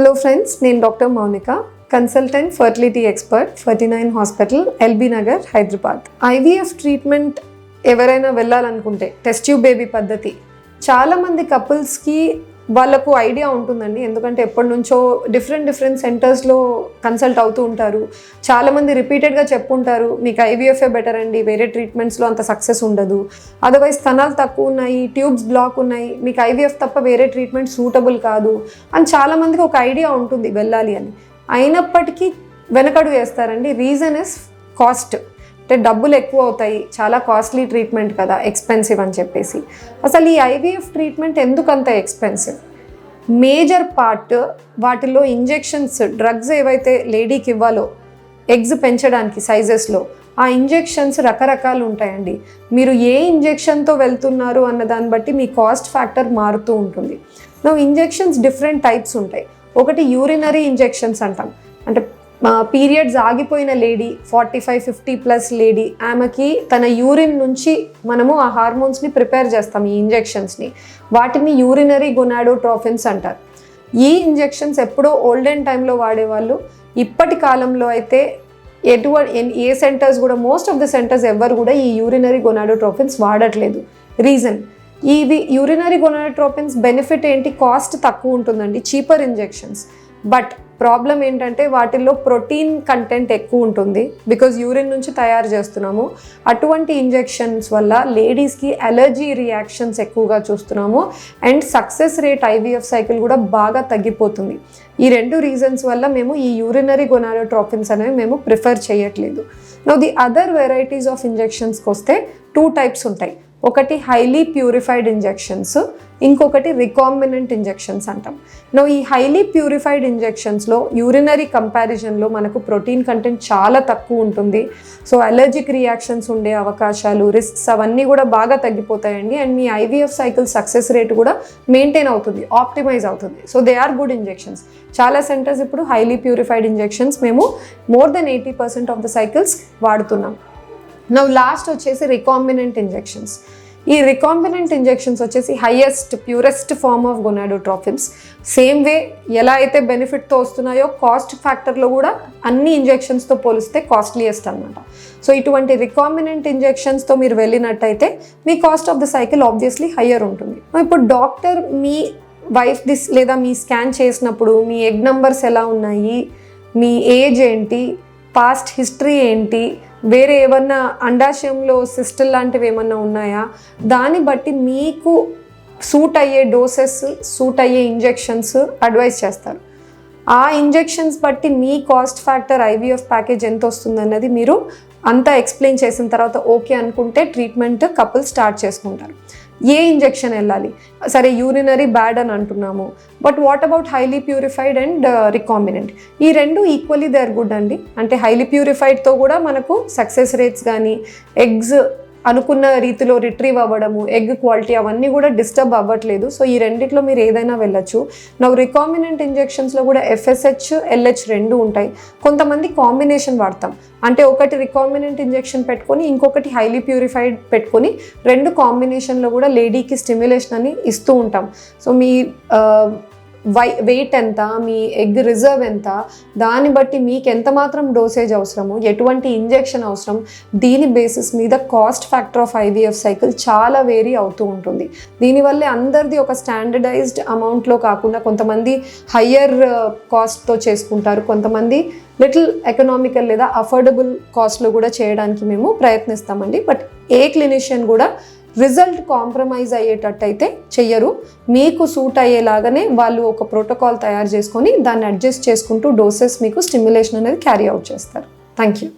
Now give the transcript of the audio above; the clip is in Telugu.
హలో ఫ్రెండ్స్ నేను doctor Mounika consultant fertility expert Ferty nine hospital LB Nagar Hyderabad IVF treatment ఎవరైనా వెళ్ళాలనుకుంటే టెస్ట్ ట్యూబ్ బేబీ పద్ధతి. చాలామంది కపుల్స్కి వాళ్ళకు ఐడియా ఉంటుందండి. ఎందుకంటే ఎప్పటి నుంచో డిఫరెంట్ డిఫరెంట్ సెంటర్స్లో కన్సల్ట్ అవుతూ ఉంటారు. చాలామంది రిపీటెడ్గా చెప్పుంటారు మీకు ఐవీఎఫ్ఏ బెటర్ అండి? వేరే ట్రీట్మెంట్స్లో అంత సక్సెస్ ఉండదు. అదర్వైజ్ స్తనాలు తక్కువ ఉన్నాయి ట్యూబ్స్ బ్లాక్ ఉన్నాయి మీకు ఐవీఎఫ్ తప్ప వేరే ట్రీట్మెంట్ సూటబుల్ కాదు అని చాలామందికి ఒక ఐడియా ఉంటుంది వెళ్ళాలి అని. అయినప్పటికీ వెనకడుగు వేస్తారండి. రీజన్ ఇస్ కాస్ట్ అంటే డబ్బులు ఎక్కువ అవుతాయి చాలా కాస్ట్లీ ట్రీట్మెంట్ కదా ఎక్స్పెన్సివ్ అని చెప్పేసి. అసలు ఈ ఐవీఎఫ్ ట్రీట్మెంట్ ఎందుకు అంత ఎక్స్పెన్సివ్ మేజర్ పార్ట్ వాటిలో ఇంజెక్షన్స్ డ్రగ్స్ ఏవైతే లేడీకి ఇవ్వాలో ఎగ్స్ పెంచడానికి సైజెస్లో ఆ ఇంజెక్షన్స్ రకరకాలు ఉంటాయండి. మీరు ఏ ఇంజెక్షన్తో వెళ్తున్నారు అన్న దాన్ని బట్టి మీ కాస్ట్ ఫ్యాక్టర్ మారుతూ ఉంటుంది. నా ఇంజెక్షన్స్ డిఫరెంట్ టైప్స్ ఉంటాయి. ఒకటి యూరినరీ ఇంజెక్షన్స్ అంటాం. అంటే పీరియడ్స్ ఆగిపోయిన lady forty five fifty plus lady ఆమెకి తన యూరిన్ నుంచి మనము ఆ హార్మోన్స్ని ప్రిపేర్ చేస్తాం ఈ ఇంజెక్షన్స్ని వాటిని యూరినరీ గొనాడోట్రోఫిన్స్ అంటారు. ఈ ఇంజెక్షన్స్ ఎప్పుడో ఓల్డెన్ టైంలో వాడేవాళ్ళు ఇప్పటి కాలంలో అయితే ఎటువంటి ఏ సెంటర్స్ కూడా మోస్ట్ ఆఫ్ ద సెంటర్స్ ఎవరు కూడా ఈ యూరినరీ గొనాడోట్రోఫిన్స్ వాడట్లేదు. రీజన్ ఇవి యూరినరీ గొనాడోట్రోఫిన్స్ బెనిఫిట్ ఏంటి? కాస్ట్ తక్కువ ఉంటుందండి చీపర్ ఇంజెక్షన్స్ బట్ ప్రాబ్లం ఏంటంటే వాటిల్లో ప్రోటీన్ కంటెంట్ ఎక్కువ ఉంటుంది బికాజ్ యూరిన్ నుంచి తయారు చేస్తున్నాము. అటువంటి ఇంజెక్షన్స్ వల్ల లేడీస్కి అలర్జీ రియాక్షన్స్ ఎక్కువగా చూస్తున్నాము. And success rate IVF cycle కూడా బాగా తగ్గిపోతుంది. ఈ రెండు రీజన్స్ వల్ల మేము ఈ యూరినరీ గొనాడోట్రోఫిన్స్ అనేవి మేము ప్రిఫర్ చేయట్లేదు. No the other varieties of ఇంజెక్షన్స్కి వస్తే టూ టైప్స్ ఉంటాయి. ఒకటి హైలీ ప్యూరిఫైడ్ ఇంజెక్షన్స్ ఇంకొకటి రికాంబినెంట్ ఇంజెక్షన్స్ అంటాం. నో ఈ హైలీ ప్యూరిఫైడ్ ఇంజెక్షన్స్లో యూరినరీ కంపారిజన్లో మనకు ప్రోటీన్ కంటెంట్ చాలా తక్కువ ఉంటుంది. సో అలర్జిక్ రియాక్షన్స్ ఉండే అవకాశాలు రిస్క్స్ అవన్నీ కూడా బాగా తగ్గిపోతాయండి. అండ్ మీ ఐవీఎఫ్ సైకిల్ సక్సెస్ రేట్ కూడా మెయింటైన్ అవుతుంది ఆప్టిమైజ్ అవుతుంది. So they are good injections చాలా సెంటర్స్ ఇప్పుడు హైలీ ప్యూరిఫైడ్ ఇంజెక్షన్స్ మేము more than eighty percent of the cycles వాడుతున్నాం. నవ్ లాస్ట్ వచ్చేసి రికాంబినెంట్ ఇంజెక్షన్స్ ఈ రికాంబినెంట్ ఇంజెక్షన్స్ వచ్చేసి highest purest form of gonadotrophins same way ఎలా అయితే బెనిఫిట్తో వస్తున్నాయో కాస్ట్ ఫ్యాక్టర్లో కూడా అన్ని ఇంజెక్షన్స్తో పోలిస్తే కాస్ట్లీయెస్ట్ అనమాట సో ఇటువంటి రికాంబినెంట్ ఇంజెక్షన్స్తో మీరు వెళ్ళినట్టయితే మీ cost of the cycle obviously higher ఉంటుంది. ఇప్పుడు డాక్టర్ మీ వైఫ్ దిస్ లేదా మీ స్కాన్ చేసినప్పుడు మీ ఎగ్ నంబర్స్ ఎలా ఉన్నాయి? మీ ఏజ్ ఏంటి? పాస్ట్ హిస్టరీ ఏంటి? వేరే ఏమన్నా అండాశయంలో సిస్టల్ లాంటివి ఏమన్నా ఉన్నాయా? దాన్ని బట్టి మీకు సూట్ అయ్యే డోసెస్ సూట్ అయ్యే ఇంజెక్షన్స్ అడ్వైస్ చేస్తారు. ఆ ఇంజెక్షన్స్ బట్టి మీ కాస్ట్ ఫ్యాక్టర్ ఐవీఎఫ్ ప్యాకేజ్ ఎంత వస్తుంది అన్నది మీరు అంతా ఎక్స్ప్లెయిన్ చేసిన తర్వాత ఓకే అనుకుంటే ట్రీట్మెంట్ కపుల్ స్టార్ట్ చేసుకుంటారు. ఏ ఇంజెక్షన్ వెళ్ళాలి? సరే యూరినరీ బ్యాడ్ అని అంటున్నాము. But what about highly purified and recombinant ఈ రెండు ఈక్వల్లీ దే ఆర్ గుడ్ అండి. అంటే హైలీ ప్యూరిఫైడ్తో కూడా మనకు సక్సెస్ రేట్స్ కానీ ఎగ్స్ అనుకున్న రీతిలో రిట్రీవ్ అవ్వడము ఎగ్ క్వాలిటీ అవన్నీ కూడా డిస్టర్బ్ అవ్వట్లేదు. సో ఈ రెండిట్లో మీరు ఏదైనా వెళ్ళచ్చు. నాకు రికాంబినెంట్ ఇంజెక్షన్స్లో కూడా ఎఫ్ఎస్హెచ్ ఎల్హెచ్ రెండు ఉంటాయి. కొంతమంది కాంబినేషన్ వాడతాం. అంటే ఒకటి రికాంబినెంట్ ఇంజెక్షన్ పెట్టుకొని ఇంకొకటి హైలీ ప్యూరిఫైడ్ పెట్టుకొని రెండు కాంబినేషన్లో కూడా లేడీకి స్టిమ్యులేషన్ అని ఇస్తూ ఉంటాం. సో మీ వై వెయిట్ ఎంత మీ ఎగ్ రిజర్వ్ ఎంత దాన్ని బట్టి మీకు ఎంత మాత్రం డోసేజ్ అవసరము ఎటువంటి ఇంజెక్షన్ అవసరం దీని బేసిస్ మీద cost factor of IVF cycle చాలా వేరీ అవుతూ ఉంటుంది. దీనివల్లే అందరిది ఒక స్టాండర్డైజ్డ్ అమౌంట్లో కాకుండా కొంతమంది హయ్యర్ కాస్ట్తో uh, చేసుకుంటారు కొంతమంది లిటిల్ ఎకనామికల్ లేదా అఫోర్డబుల్ కాస్ట్లో కూడా చేయడానికి మేము ప్రయత్నిస్తామండి. బట్ ఏ క్లినిషియన్ కూడా రిజల్ట్ కాంప్రమైజ్ అయ్యేటట్టయితే చెయ్యరు. మీకు సూట్ అయ్యేలాగానే వాళ్ళు ఒక ప్రోటోకాల్ తయారు చేసుకొని దాన్ని అడ్జస్ట్ చేసుకుంటూ డోసెస్ మీకు స్టిమ్యులేషన్ అనేది క్యారీ అవుట్ చేస్తారు. Thank you